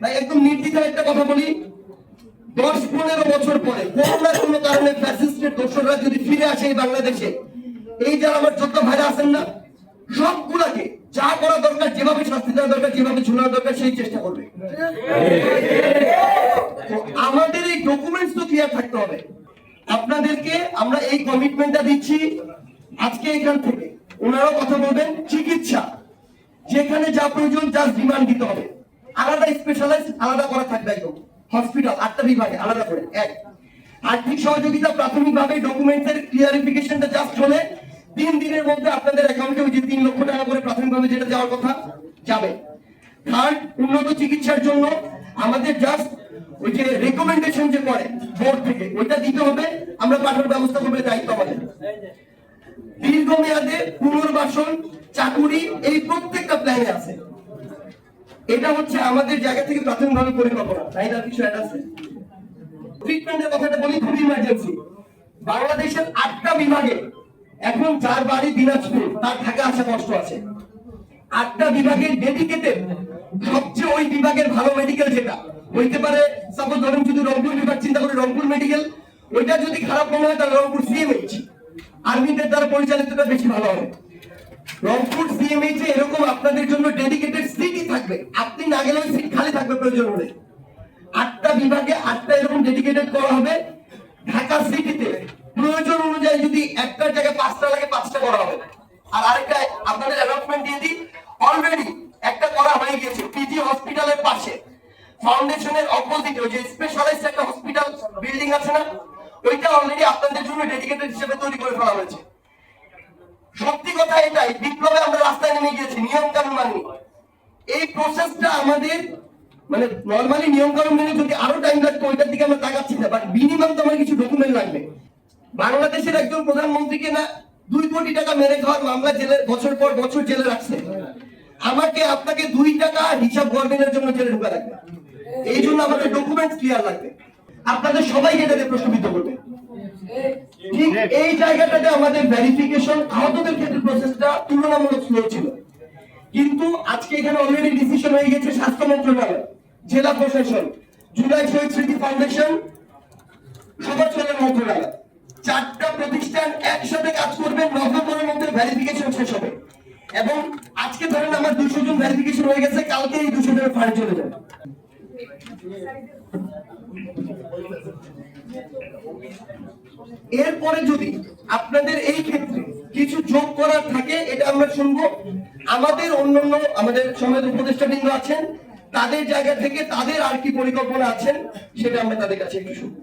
একদম নির্দ্বিধায় একটা কথা বলি, দশ পনেরো বছর পরে কোনো না কোনো কারণে ফ্যাসিস্টের দোসররা যদি ফিরে আসে এই বাংলাদেশে, এই যারা আমার যোদ্ধা ভাইরা আছেন না, সবগুলাকে যা করা দরকার, যেভাবে শাস্তি দেওয়া দরকার, যেভাবে ঝুলানো দরকার, সেই চেষ্টা করবে। আমাদের এই ডকুমেন্টস তো ক্লিয়ার থাকতে হবে। আপনাদেরকে আমরা এই কমিটমেন্টটা দিচ্ছি আজকে এখান থেকে। ওনারাও কথা বলবেন, চিকিৎসা। যেখানে যা প্রয়োজন, যা ডিমান্ড দিতে হবে। আলাদা স্পেশালাইজ আলাদা করা থাকবে একদম। হসপিটাল আটটা বিভাগে, আলাদা করে, এক। আর্থিক সহযোগিতা প্রাথমিকভাবে ডকুমেন্টের ক্লিয়ারিফিকেশনটা জাস্ট হলে তিন দিনের মধ্যে আপনাদের অ্যাকাউন্টে ওই যে তিন লক্ষ টাকা করে প্রাথমিকভাবে যেটা যাওয়ার কথা যাবে। থার্ড উন্নত চিকিৎসার জন্য আমাদের জাস্ট ওই যে রেকমেন্ডেশন যে করে বোর্ড থেকে, ওইটা দিতে হবে, আমরা পাঠানোর ব্যবস্থা করবে, দায়িত্ব আমাদের। দীর্ঘমেয়াদে পুনর্বাসন, চাকুরি, এই প্রত্যেকটা প্ল্যানে আছে। এটা হচ্ছে আমাদের জায়গা থেকে প্রাথমিকভাবে পরিকল্পনা, তাই না কিছু আছে। ট্রিটমেন্টের কথাটা বলি, খুবই ইমার্জেন্সি বাংলাদেশের আটটা বিভাগে এখন যার বাড়ি দিনাজপুর, তার থাকা আসা কষ্ট আছে। আটটা বিভাগের ডেডিকেটেড সবচেয়ে ওই বিভাগের ভালো মেডিকেল যেটা, হইতে পারে সাপোজ ধরুন যদি রংপুর বিভাগ, চিন্তা করি রংপুর মেডিকেল ওইটা যদি খারাপ মনে হয়, তাহলে রংপুর সিএমএইচ আর্মিদের দ্বারা পরিচালিতটা বেশি ভালো হবে। রংপুর সিএমএইচ এরকম আপনাদের জন্য ডেডিকেটেড থাকবে। আপনি না গেলেও সিট খালি থাকবে প্রয়োজন হলে আটটা বিভাগে আটটা এরকম ডেডিকেটেড করা হবে। ঢাকা সিটিতে প্রয়োজন অনুযায়ী যদি একটার জায়গায় পাঁচটা লাগে, পাঁচটা করা হবে। আর আরেকটা, আপনাদের অ্যালটমেন্ট দিয়ে দিই। অলরেডি একটা করা হয়ে গেছে পিজি হসপিটালের পাশে। ফাউন্ডেশনের অপোজিটে ওই যে স্পেশালাইজড একটা হসপিটাল বিল্ডিং আছে না? ওইটা অলরেডি আপনাদের জন্য ডেডিকেটেড হিসেবে তৈরি করে ফেলা হয়েছে। সত্যি কথা এটাই, বিপ্লবে আমরা রাস্তায় নেমে গিয়েছি নিয়ম কানুন মানি। এই প্রসেসটা আমাদের মানে নর্মালি নিয়ম কানুন মেনে যদি আরও টাইম লাগতো ওইটার দিকে আমরা তাকাচ্ছি না বাট মিনিমাম তো আমার কিছু ডকুমেন্ট লাগবে। বাংলাদেশের একজন প্রধানমন্ত্রীকে না দুই কোটি টাকা মেরে খাওয়ার মামলা জেলে, বছর পর বছর জেলে রাখছে। আমাকে আপনাকে দুই টাকা হিসাব গভর্নমেন্টের জন্য জেলে ঢুকা রাখবে। এই জন্য আমাদের ডকুমেন্ট ক্লিয়ার লাগবে। আপনাদের সবাই এটাতে প্রশ্নবিদ্ধ করবে। ঠিক এই জায়গাটাতে আমাদের ভেরিফিকেশন আহতদের ক্ষেত্রে প্রসেসটা তুলনামূলক স্লো ছিল। কিন্তু আজকে এখানে অলরেডি ডিসিশন হয়ে গেছে স্বাস্থ্য মন্ত্রণালয়, জেলা প্রশাসন, জুলাই শহীদ স্মৃতি ফাউন্ডেশন সমাজ কল্যাণ মন্ত্রণালয়। চারটা প্রতিষ্ঠান একসাথে কাজ করবে, নভেম্বরের মধ্যে ভেরিফিকেশন শেষ হবে। এবং আজকে ধরেন আমার দুশো জন ভেরিফিকেশন হয়ে গেছে, কালকে এই দুশো জনের ফান্ড চলে যাবে। এরপরে যদি আপনাদের এই ক্ষেত্রে কিছু যোগ করার থাকে, এটা আমরা শুনব। আমাদের অন্যান্য, আমাদের সমাজ উপদেষ্টা বৃন্দ আছেন, তাদের জায়গা থেকে তাদের আর কি পরিকল্পনা আছেন, সেটা আমরা তাদের কাছে একটু শুনব।